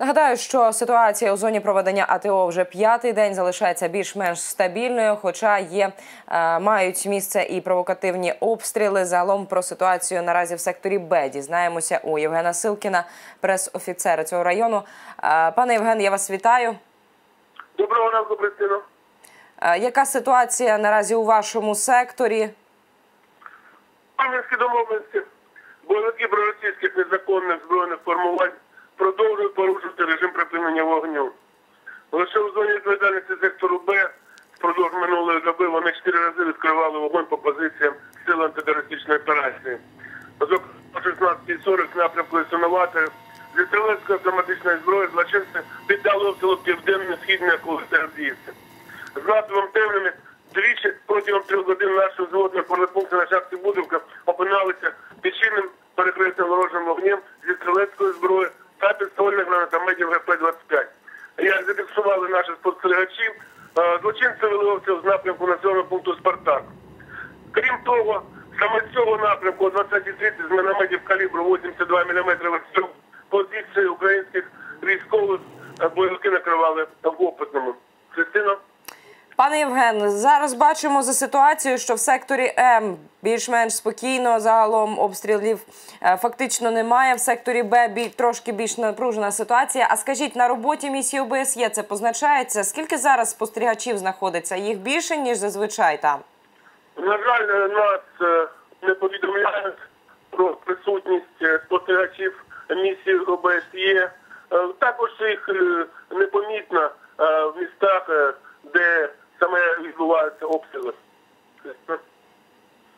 Нагадаю, що ситуація у зоні проведення АТО вже п'ятий день залишається більш-менш стабільною, хоча є е, мають місце і провокативні обстріли. Загалом про ситуацію наразі в секторі Б дізнаємося у Євгена Силкіна, прес-офіцера цього району. Е, Пане Євген, я вас вітаю. Доброго ранку, Христина. Е, Яка ситуація наразі у вашому секторі? Пам'ятські домовленості бойовики проросійських незаконних збройних формувань продовжують порушувати припинення вогню. Лише у зоні відповідальності сектору Б впродовж минулої доби вони чотири рази відкривали вогонь по позиціям сил антитерористичної операції. Зокрема, о 16.40 напрямку Існувати зі стрілецької автоматичної зброї злочинці піддали обстрілу південно-східної околиці Авдіївки. З насовим темними двічі протягом трьох годин нашого зводного пункту на шахті Будовка опиналися під чинним перекритим ворожим вогнем зі стрілецької зброї та підствольних гранатометів ГП-25. Як зафіксували наші спостерігачі, е, злочинці вели з напрямку населеного пункту Спартак. Крім того, саме з цього напрямку о 20.30 з мінометів калібру 82 мм позиції українських військових е, бойовики накривали в опитному. Христина? Пане Євген, зараз бачимо за ситуацією, що в секторі М більш-менш спокійно загалом обстрілів е, фактично немає. В секторі Б бі- трошки більш напружена ситуація. А скажіть, на роботі місії ОБСЄ це позначається? Скільки зараз спостерігачів знаходиться? Їх більше ніж зазвичай там? На жаль, е, нас е, не повідомляють про присутність спостерігачів місії ОБСЄ. Також їх непомітно в містах, е, де саме відбуваються обстріли.